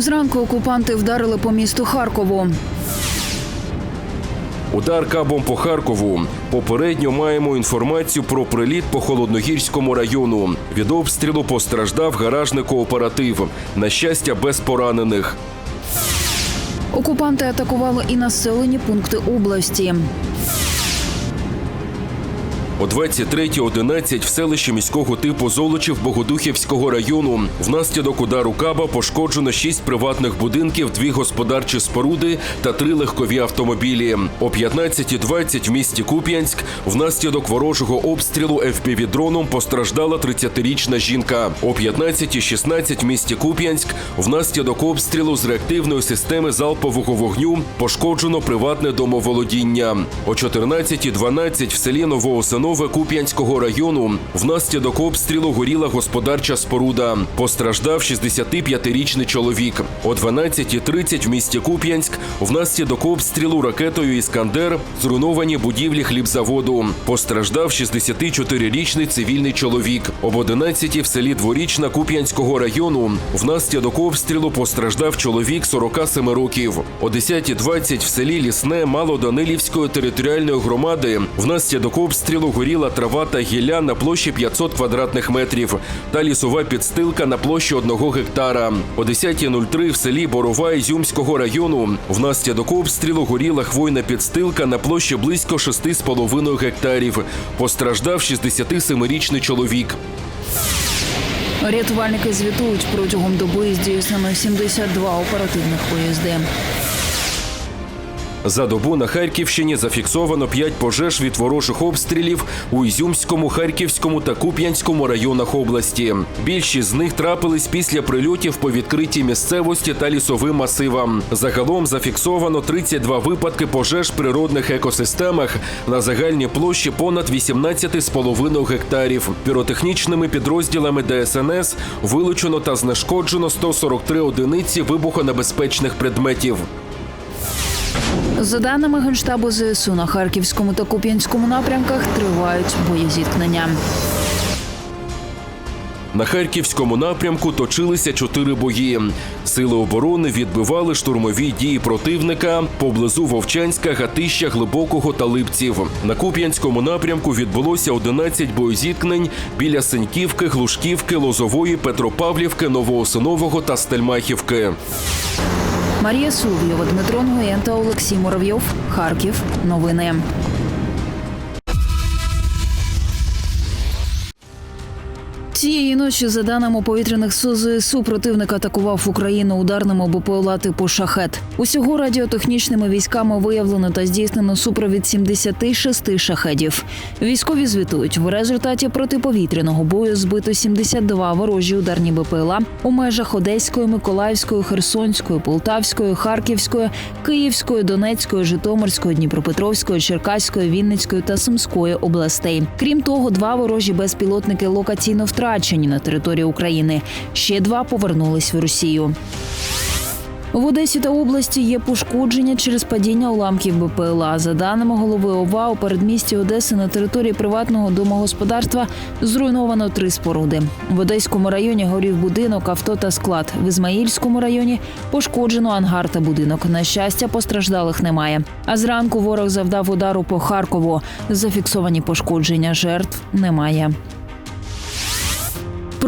Зранку окупанти вдарили по місту Харкову. Удар кабом по Харкову. Попередньо маємо інформацію про приліт по холодногірському району. Від обстрілу постраждав гаражний кооператив. На щастя, без поранених. Окупанти атакували і населені пункти області. О 23.11 в селищі міського типу Золочів Богодухівського району внаслідок удару каба пошкоджено шість приватних будинків, дві господарчі споруди та три легкові автомобілі. О 15.20 в місті Куп'янськ внаслідок ворожого обстрілу FPV-дроном постраждала 30-річна жінка. О 15.16 в місті Куп'янськ внаслідок обстрілу з реактивної системи залпового вогню пошкоджено приватне домоволодіння. О 14.12 в селі Новоосинове Куп'янського району внаслідок обстрілу горіла господарча споруда. Постраждав 65-річний чоловік. О 12.30 в місті Куп'янськ внаслідок обстрілу ракетою Іскандер зруйновані будівлі хлібзаводу. Постраждав 64-річний цивільний чоловік. Об 11 в селі Дворічна Куп'янського району внаслідок обстрілу постраждав чоловік 47 років. О 10.20 в селі Лісне Малоданилівської територіальної громади внаслідок обстрілу горіла трава та гілля на площі 500 квадратних метрів та лісова підстилка на площі 1 гектара. О 10.03 в селі Борова Ізюмського району внаслідок обстрілу горіла хвойна підстилка на площі близько 6,5 гектарів. Постраждав 67-річний чоловік. Рятувальники звітують протягом доби здійснено 72 оперативних поїзди. За добу на Харківщині зафіксовано 5 пожеж від ворожих обстрілів у Ізюмському, Харківському та Куп'янському районах області. Більшість з них трапились після прильотів по відкритій місцевості та лісовим масивам. Загалом зафіксовано 32 випадки пожеж в природних екосистемах на загальній площі понад 18,5 гектарів. Піротехнічними підрозділами ДСНС вилучено та знешкоджено 143 одиниці вибухонебезпечних предметів. За даними Генштабу ЗСУ на Харківському та Куп'янському напрямках тривають боєзіткнення. На харківському напрямку точилися чотири бої. Сили оборони відбивали штурмові дії противника поблизу Вовчанська, Гатища, Глибокого та Липців. На Куп'янському напрямку відбулося 11 боєзіткнень біля Сеньківки, Глушківки, Лозової, Петропавлівки, Новоосинового та Стельмахівки. Марія Соловйова, Дмитро Нгоєн та Олексій Муравйов. Харків. Новини. Цієї ночі, за даними повітряних сил ЗСУ, противник атакував Україну ударними БПЛА типу шахет. Усього радіотехнічними військами виявлено та здійснено супровід 76 шахедів. Військові звітують в результаті протиповітряного бою збито 72 ворожі ударні БПЛА у межах Одеської, Миколаївської, Херсонської, Полтавської, Харківської, Київської, Донецької, Житомирської, Дніпропетровської, Черкаської, Вінницької та Сумської областей. Крім того, два ворожі безпілотники локаційно втрачені на території України. Ще два повернулись в Росію. В Одесі та області є пошкодження через падіння уламків БПЛА. За даними голови ОВА, у передмісті Одеси на території приватного домогосподарства зруйновано три споруди. В Одеському районі горів будинок, авто та склад. В Ізмаїльському районі пошкоджено ангар та будинок. На щастя, постраждалих немає. А зранку ворог завдав удару по Харкову. Зафіксовані пошкодження жертв немає.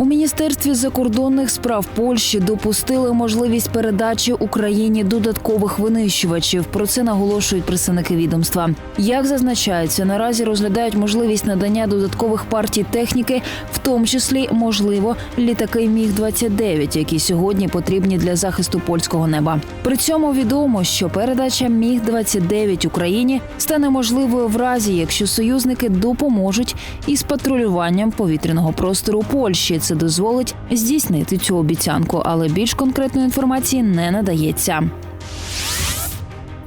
У міністерстві закордонних справ Польщі допустили можливість передачі Україні додаткових винищувачів. Про це наголошують представники відомства. Як зазначається, наразі розглядають можливість надання додаткових партій техніки, в тому числі можливо літаки Міг 29 які сьогодні потрібні для захисту польського неба. При цьому відомо, що передача Міг 29 Україні стане можливою в разі, якщо союзники допоможуть із патрулюванням повітряного простору Польщі. Це дозволить здійснити цю обіцянку, але більш конкретної інформації не надається.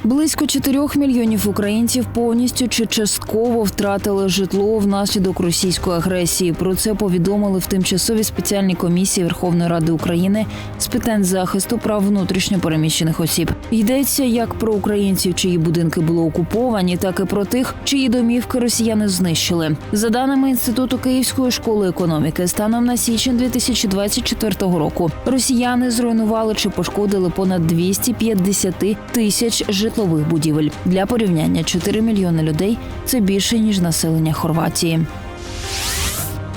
Близько 4 мільйонів українців повністю чи частково втратили житло внаслідок російської агресії. Про це повідомили в тимчасовій спеціальній комісії Верховної Ради України з питань захисту прав внутрішньо переміщених осіб. Йдеться як про українців, чиї будинки були окуповані, так і про тих, чиї домівки росіяни знищили. За даними інституту Київської школи економіки, станом на січень 2024 року росіяни зруйнували чи пошкодили понад 250 тисяч житлових будівель. Для порівняння 4 мільйони людей це більше ніж населення Хорватії.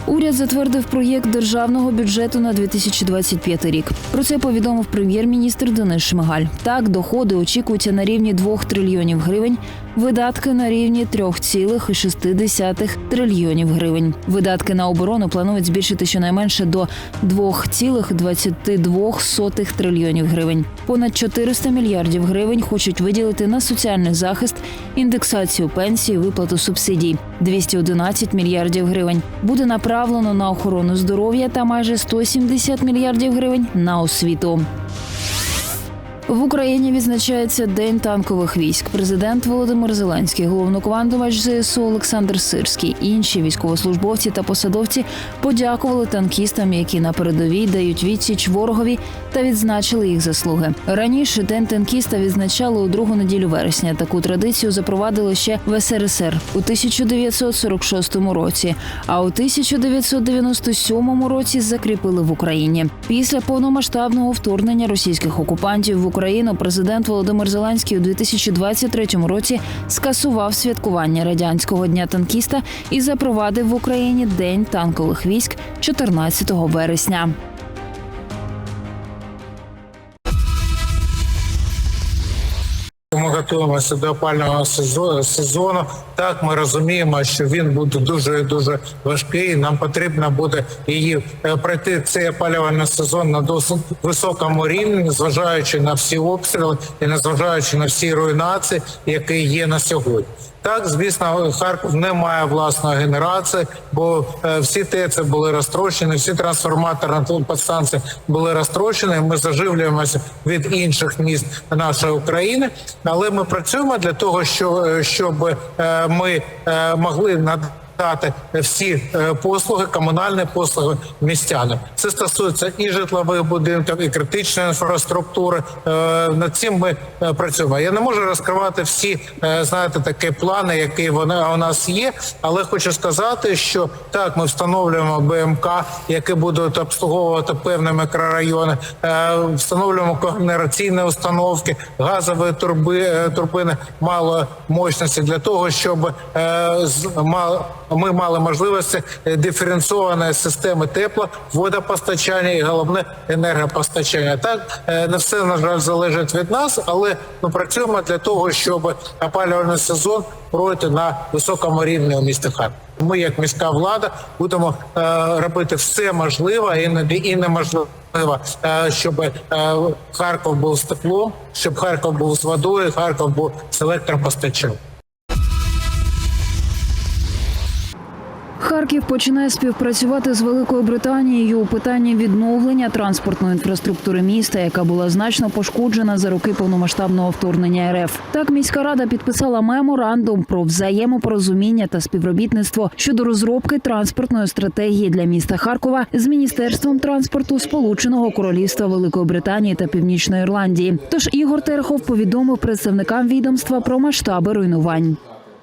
Уряд затвердив проєкт державного бюджету на 2025 рік. Про це повідомив прем'єр-міністр Денис Шмигаль. Так, доходи очікуються на рівні 2 трильйонів гривень, видатки на рівні 3,6 трильйонів гривень. Видатки на оборону планують збільшити щонайменше до 2,22 трильйонів гривень. Понад 400 мільярдів гривень хочуть виділити на соціальний захист, індексацію пенсій, виплату субсидій. 211 мільярдів гривень буде направлено на охорону здоров'я та майже 170 мільярдів гривень на освіту. В Україні відзначається День танкових військ. Президент Володимир Зеленський, головнокомандувач ЗСУ Олександр Сирський, інші військовослужбовці та посадовці подякували танкістам, які на передовій дають відсіч ворогові та відзначили їх заслуги. Раніше день танкіста відзначали у другу неділю вересня. Таку традицію запровадили ще в СРСР у 1946 році, а у 1997 році закріпили в Україні. Після повномасштабного вторгнення російських окупантів в Україну президент Володимир Зеленський у 2023 році скасував святкування радянського дня танкіста і запровадив в Україні День танкових військ 14 вересня. Готуємося до опального сезону. Так, ми розуміємо, що він буде дуже дуже важкий. Нам потрібно буде її е, пройти цей опалювальний сезон на досить високому рівні, незважаючи на всі обстріли і незважаючи на всі руйнації, які є на сьогодні. Так, звісно, Харків не має власної генерації, бо е, всі ТЕЦи були розтрощені, всі трансформатори на підстанції були розтрощені. Ми заживлюємося від інших міст нашої України, але ми працюємо для того, е, щоб е, ми могли надати дати всі е, послуги, комунальні послуги містянам. Це стосується і житлових будинків, і критичної інфраструктури. Е, Над цим ми е, працюємо. Я не можу розкривати всі, знаєте, такі плани, які вони у нас є. Але хочу сказати, що так, ми встановлюємо БМК, які будуть обслуговувати певні мікрорайони, встановлюємо когенераційні установки, газові турби, турбини малої мощності для того, щоб е, з- ма- ми мали можливості е, диференційованої системи тепла, водопостачання і головне енергопостачання. Так не все на жаль залежить від нас, але ми працюємо для того, щоб опалювальний сезон пройти на високому рівні у місті Харків. Ми, як міська влада, будемо е, робити все можливе і неможливе. е, Щоб Харків був з теплом, щоб Харків був з водою, Харків був з електропостачанням. Харків починає співпрацювати з Великою Британією у питанні відновлення транспортної інфраструктури міста, яка була значно пошкоджена за роки повномасштабного вторгнення РФ. Так міська рада підписала меморандум про взаємопорозуміння та співробітництво щодо розробки транспортної стратегії для міста Харкова з міністерством транспорту Сполученого Королівства Великої Британії та Північної Ірландії. Тож Ігор Терехов повідомив представникам відомства про масштаби руйнувань.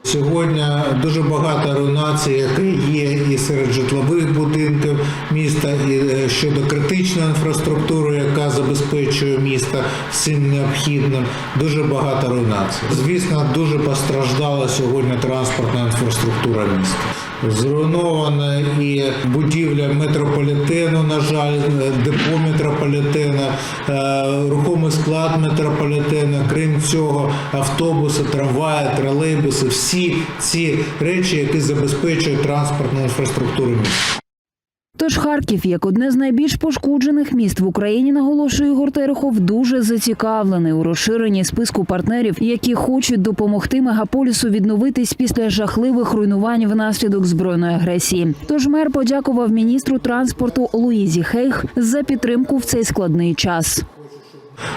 Сьогодні дуже багато руйнацій, які є і серед житлових будинків міста, і е, щодо критичної інфраструктури, яка забезпечує місто всім необхідним. Дуже багато руйнацій. Звісно, дуже постраждала сьогодні транспортна інфраструктура міста. Зруйнована і будівля метрополітену, на жаль, депо метрополітена, е, рухомий склад метрополітена. Крім цього, автобуси, трамваї, тролейбуси, всі ці речі, які забезпечують транспортну інфраструктуру міста. Тож Харків, як одне з найбільш пошкоджених міст в Україні, наголошує Ігор дуже зацікавлений у розширенні списку партнерів, які хочуть допомогти мегаполісу відновитись після жахливих руйнувань внаслідок збройної агресії. Тож мер подякував міністру транспорту Луїзі Хейх за підтримку в цей складний час.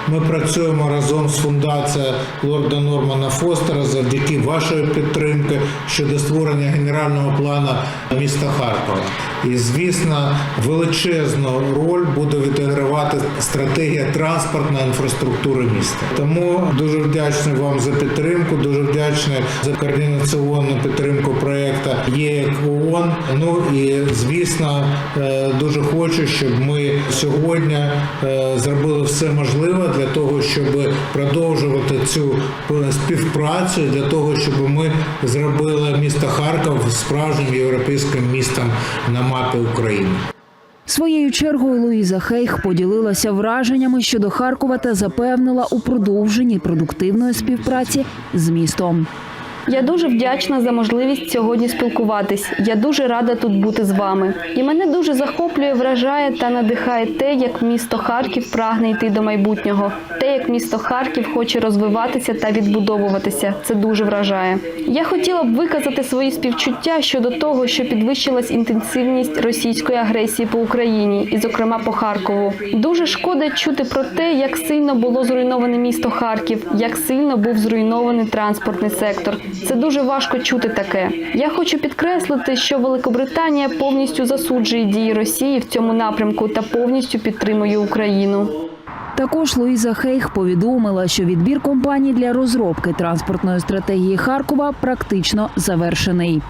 Ми працюємо разом з фундацією лорда Нормана Фостера завдяки вашої підтримки щодо створення генерального плану міста Харкова. І звісно, величезну роль буде відігравати стратегія транспортної інфраструктури міста. Тому дуже вдячний вам за підтримку, дуже вдячний за координаційну підтримку проекту ЄК ООН. Ну і звісно, е, дуже хочу, щоб ми сьогодні е, зробили все можливе для того, щоб продовжувати цю е, співпрацю, для того, щоб ми зробили місто Харків справжнім європейським містом на мапі України. Своєю чергою Луїза Хейх поділилася враженнями щодо Харкова та запевнила у продовженні продуктивної співпраці з містом. Я дуже вдячна за можливість сьогодні спілкуватись. Я дуже рада тут бути з вами. І мене дуже захоплює, вражає та надихає те, як місто Харків прагне йти до майбутнього. Те, як місто Харків хоче розвиватися та відбудовуватися. Це дуже вражає. Я хотіла б виказати свої співчуття щодо того, що підвищилась інтенсивність російської агресії по Україні, і, зокрема, по Харкову. Дуже шкода чути про те, як сильно було зруйноване місто Харків, як сильно був зруйнований транспортний сектор. Це дуже важко чути таке. Я хочу підкреслити, що Великобританія повністю засуджує дії Росії в цьому напрямку та повністю підтримує Україну. Також Луїза Хейх повідомила, що відбір компаній для розробки транспортної стратегії Харкова практично завершений.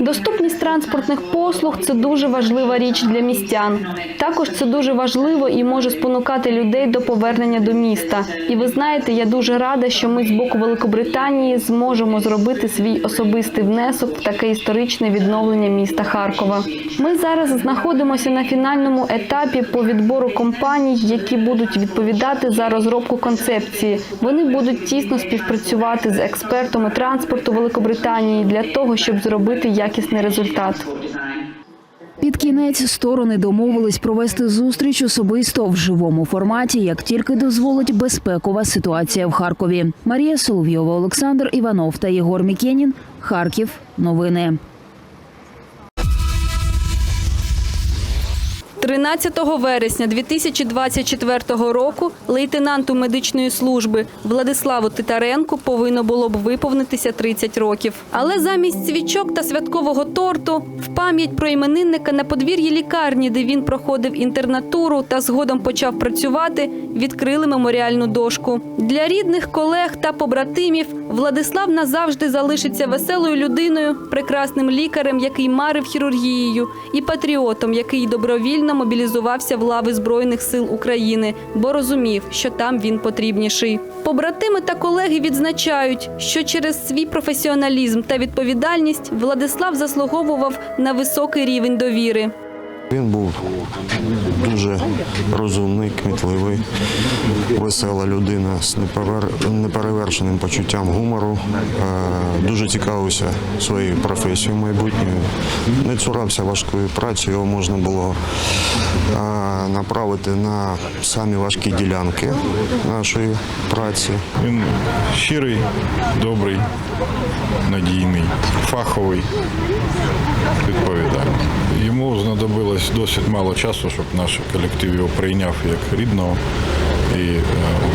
Доступність транспортних послуг це дуже важлива річ для містян. Також це дуже важливо і може спонукати людей до повернення до міста. І ви знаєте, я дуже рада, що ми з боку Великобританії зможемо зробити свій особистий внесок в таке історичне відновлення міста Харкова. Ми зараз знаходимося на фінальному етапі по відбору компаній, які будуть відповідати за розробку концепції. Вони будуть тісно співпрацювати з експертами транспорту Великобританії для того, щоб зробити якісний результат. Під кінець сторони домовились провести зустріч особисто в живому форматі, як тільки дозволить безпекова ситуація в Харкові. Марія Соловйова, Олександр Іванов та Єгор Мікенін. Харків. Новини. 13 вересня 2024 року лейтенанту медичної служби Владиславу Титаренку повинно було б виповнитися 30 років. Але замість свічок та святкового торту в пам'ять про іменинника на подвір'ї лікарні, де він проходив інтернатуру та згодом почав працювати, відкрили меморіальну дошку. Для рідних, колег та побратимів Владислав назавжди залишиться веселою людиною, прекрасним лікарем, який марив хірургією, і патріотом, який добровільно мобілізувався в лави Збройних сил України, бо розумів, що там він потрібніший. Побратими та колеги відзначають, що через свій професіоналізм та відповідальність Владислав заслуговував на високий рівень довіри. Він був дуже розумний, кмітливий, весела людина з неперевершеним почуттям гумору. Е, Дуже цікавився своєю професією майбутньою. Не цурався важкої праці, його можна було е, направити на самі важкі ділянки нашої праці. Він щирий, добрий, надійний, фаховий, відповідальний. Йому знадобилось досить мало часу, щоб наш колектив його прийняв як рідного. І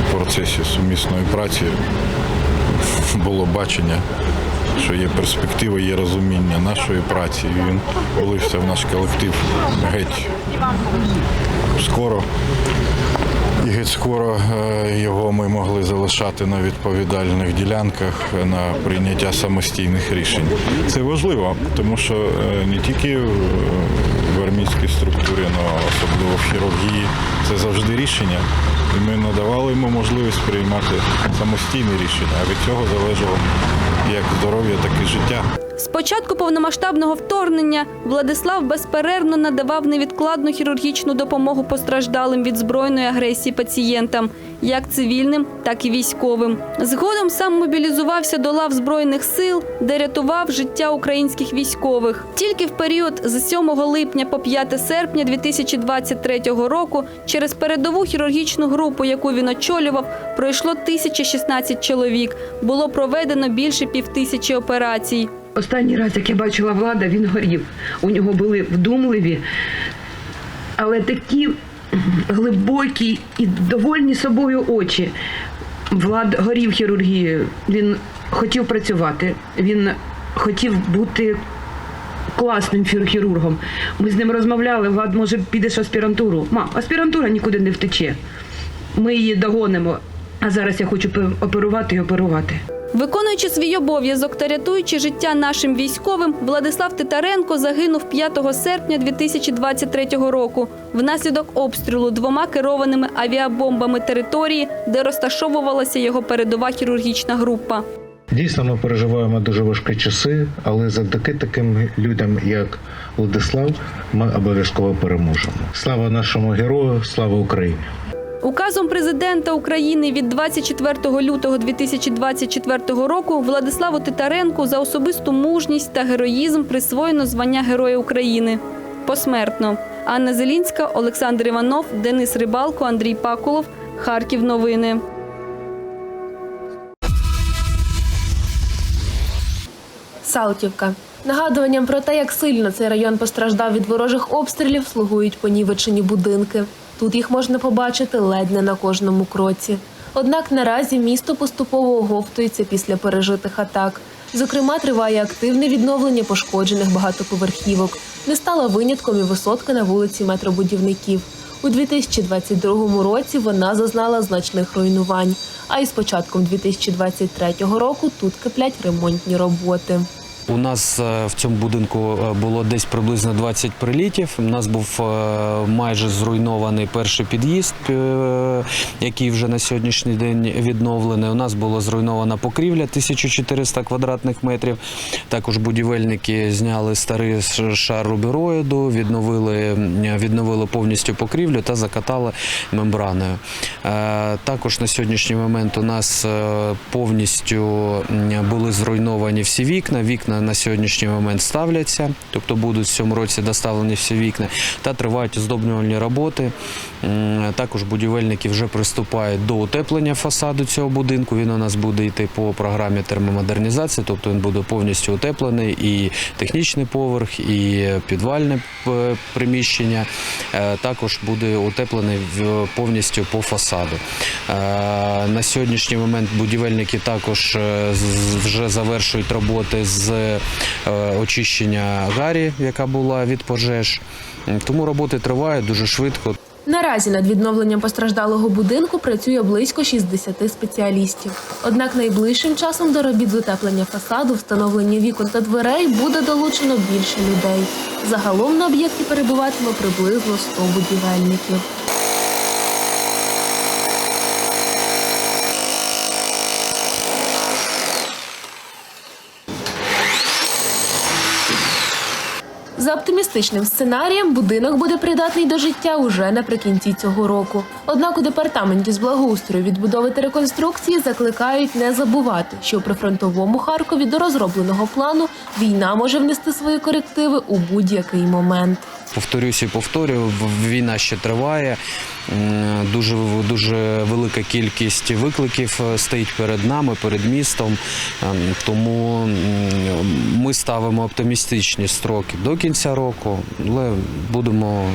в процесі сумісної праці було бачення, що є перспектива, є розуміння нашої праці. І він влився в наш колектив геть скоро. І скоро е, його ми могли залишати на відповідальних ділянках на прийняття самостійних рішень. Це важливо, тому що е, не тільки в армійській структурі, але особливо в хірургії це завжди рішення. І ми надавали йому можливість приймати самостійні рішення, а від цього залежало як здоров'я, так і життя. З початку повномасштабного вторгнення Владислав безперервно надавав невідкладну хірургічну допомогу постраждалим від збройної агресії пацієнтам, як цивільним, так і військовим. Згодом сам мобілізувався до лав збройних сил, де рятував життя українських військових. Тільки в період з 7 липня по 5 серпня 2023 року через передову хірургічну групу, яку він очолював, пройшло 1016 чоловік. Було проведено більше півтисячі операцій. Останній раз, як я бачила влада, він горів. У нього були вдумливі, але такі глибокі і довольні собою очі. Влад горів хірургією. Він хотів працювати. Він хотів бути класним хірургом. Ми з ним розмовляли. Влад, може, підеш в аспірантуру. Ма, аспірантура нікуди не втече. Ми її догонимо. А зараз я хочу оперувати і оперувати. Виконуючи свій обов'язок та рятуючи життя нашим військовим, Владислав Титаренко загинув 5 серпня 2023 року внаслідок обстрілу двома керованими авіабомбами території, де розташовувалася його передова хірургічна група. Дійсно, ми переживаємо дуже важкі часи, але завдяки таким людям, як Владислав, ми обов'язково переможемо. Слава нашому герою, слава Україні! Указом президента України від 24 лютого 2024 року Владиславу Титаренку за особисту мужність та героїзм присвоєно звання Героя України посмертно. Анна Зелінська, Олександр Іванов, Денис Рибалко, Андрій Пакулов. Харків. Новини. Салтівка. Нагадуванням про те, як сильно цей район постраждав від ворожих обстрілів, слугують понівечені будинки. Тут їх можна побачити ледь не на кожному кроці. Однак наразі місто поступово оговтується після пережитих атак. Зокрема, триває активне відновлення пошкоджених багатоповерхівок. Не стала винятком і висотка на вулиці метробудівників. У 2022 році вона зазнала значних руйнувань. А із початком 2023 року тут киплять ремонтні роботи. У нас е, в цьому будинку е, було десь приблизно 20 прилітів. У нас був е, майже зруйнований перший під'їзд, який вже на сьогоднішній день відновлений. У нас було зруйнована покрівля 1400 квадратних метрів. Також будівельники зняли старий шар рубероїду, відновили, відновили повністю покрівлю та закатали мембраною. Також на сьогоднішній момент у нас повністю були зруйновані всі вікна. Вікна на сьогоднішній момент ставляться, тобто будуть в цьому році доставлені всі вікна, та тривають оздоблювальні роботи. Також будівельники вже приступають до утеплення фасаду цього будинку. Він у нас буде йти по програмі термомодернізації, тобто він буде повністю утеплений і технічний поверх, і підвальне е, приміщення. Е, Також буде утеплений повністю по фасаду. Е, На сьогоднішній момент будівельники також вже завершують роботи з е, очищення гарі, яка була від пожеж. Тому роботи тривають дуже швидко. Наразі над відновленням постраждалого будинку працює близько 60 спеціалістів. Однак найближчим часом до робіт з утеплення фасаду, встановлення вікон та дверей буде долучено більше людей. Загалом на об'єкті перебуватиме приблизно 100 будівельників. За оптимістичним сценарієм, будинок буде придатний до життя уже наприкінці цього року. Однак у департаменті з благоустрою, відбудови та реконструкції закликають не забувати, що при фронтовому Харкові до розробленого плану війна може внести свої корективи у будь-який момент. Повторюсь і повторюю, війна ще триває. Дуже дуже велика кількість викликів е, стоїть перед нами, перед містом. Ем, Тому ми ставимо оптимістичні строки до кінця року, але будемо,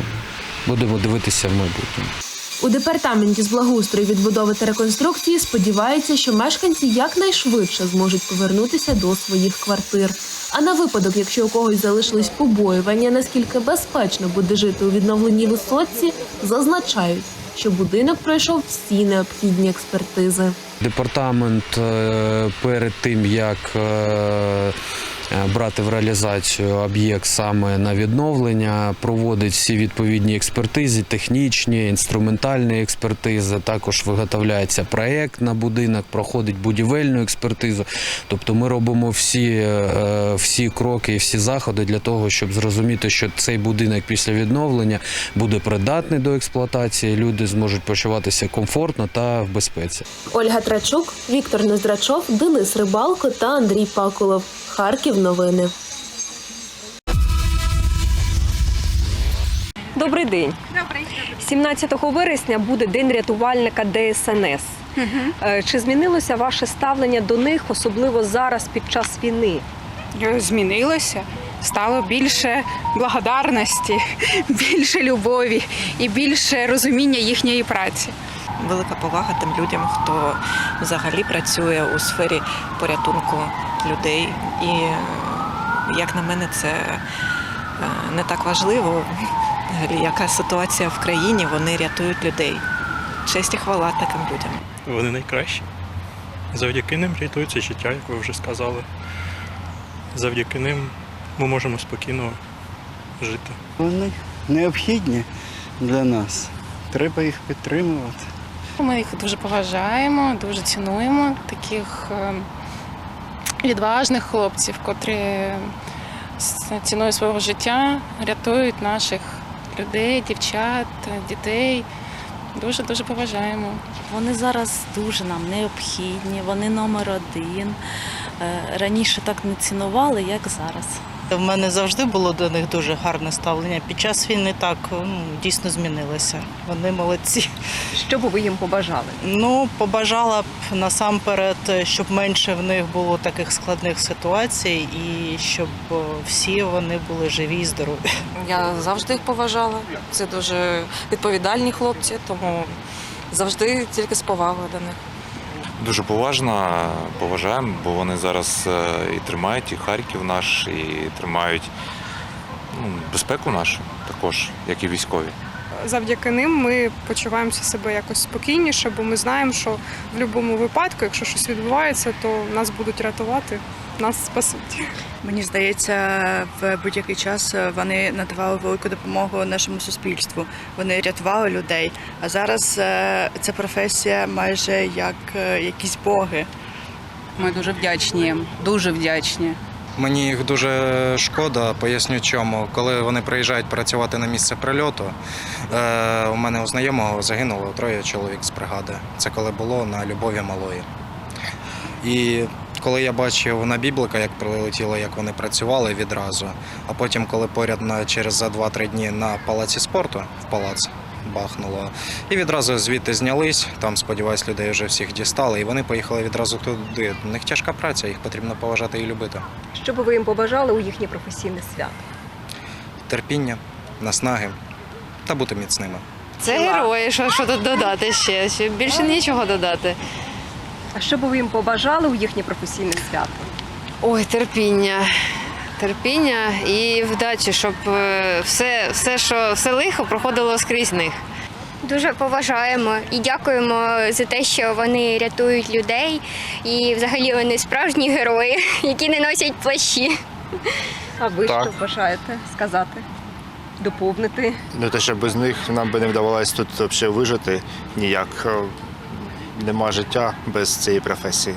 будемо дивитися в майбутньому. У департаменті з благоустрою, відбудови та реконструкції сподіваються, що мешканці якнайшвидше зможуть повернутися до своїх квартир. А на випадок, якщо у когось залишились побоювання, наскільки безпечно буде жити у відновленій висотці, зазначають, що будинок пройшов всі необхідні експертизи. Департамент е, перед тим як е, брати в реалізацію об'єкт саме на відновлення, проводить всі відповідні експертизи, технічні, інструментальні експертизи. Також виготовляється проєкт на будинок, проходить будівельну експертизу. Тобто ми робимо всі, е, всі кроки і всі заходи для того, щоб зрозуміти, що цей будинок після відновлення буде придатний до експлуатації. Люди зможуть почуватися комфортно та в безпеці. Ольга Трачук, Віктор Нездрачов, Денис Рибалко та Андрій Пакулов. Харків новини. Добрий день. 17 вересня буде День рятувальника ДСНС. Е, Чи змінилося ваше ставлення до них, особливо зараз під час війни? Е, Змінилося. стало більше благодарності, більше любові і більше розуміння їхньої праці. Велика повага тим людям, хто взагалі працює у сфері порятунку людей. І як на мене, це е, не так важливо, яка ситуація в країні, вони рятують людей. Честь і хвала таким людям. Вони найкращі. Завдяки ним рятується життя, як ви вже сказали. Завдяки ним ми можемо спокійно жити. Вони необхідні для нас. Треба їх підтримувати. Ми їх дуже поважаємо, дуже цінуємо таких е, відважних хлопців, котрі ціною свого життя рятують наших людей, дівчат, дітей. Дуже дуже поважаємо. Вони зараз дуже нам необхідні, вони номер один. Е, Раніше так не цінували, як зараз. В мене завжди було до них дуже гарне ставлення. Під час війни так ну, дійсно змінилося. Вони молодці. Що би ви їм побажали? Ну, побажала б насамперед, щоб менше в них було таких складних ситуацій і щоб всі вони були живі і здорові. Я завжди їх поважала. Це дуже відповідальні хлопці, тому завжди тільки з повагою до них. Дуже поважно поважаємо, бо вони зараз е, і тримають і Харків наш, і тримають ну, безпеку нашу також, як і військові. Завдяки ним ми почуваємося себе якось спокійніше, бо ми знаємо, що в будь-якому випадку, якщо щось відбувається, то нас будуть рятувати, нас спасуть. Мені здається, в будь-який час вони надавали велику допомогу нашому суспільству. Вони рятували людей. А зараз е, ця професія майже як е, якісь боги. Ми дуже вдячні їм, дуже вдячні. Мені їх дуже шкода, поясню чому. Коли вони приїжджають працювати на місце прильоту, е, у мене у знайомого загинуло троє чоловік з бригади. Це коли було на Любові Малої. І коли я бачив на біблика, як прилетіло, як вони працювали відразу, а потім, коли поряд на через за 2-3 дні на палаці спорту в палац бахнуло, і відразу звідти знялись. Там, сподіваюсь, людей вже всіх дістали, і вони поїхали відразу туди. У них тяжка праця, їх потрібно поважати і любити. Що би ви їм побажали у їхнє професійне свято? терпіння, наснаги та бути міцними. Це герої, що, що тут додати ще, ще більше нічого додати. А що би ви їм побажали у їхнє професійне свято? Ой, терпіння. Терпіння і вдачі, щоб е, все, все, що все лихо проходило скрізь них. Дуже поважаємо і дякуємо за те, що вони рятують людей. І взагалі вони справжні герої, які не носять плащі. А ви Так. що бажаєте сказати? Доповнити? Ну, те, що без них нам би не вдавалося тут взагалі вижити ніяк. Нема життя без цієї професії.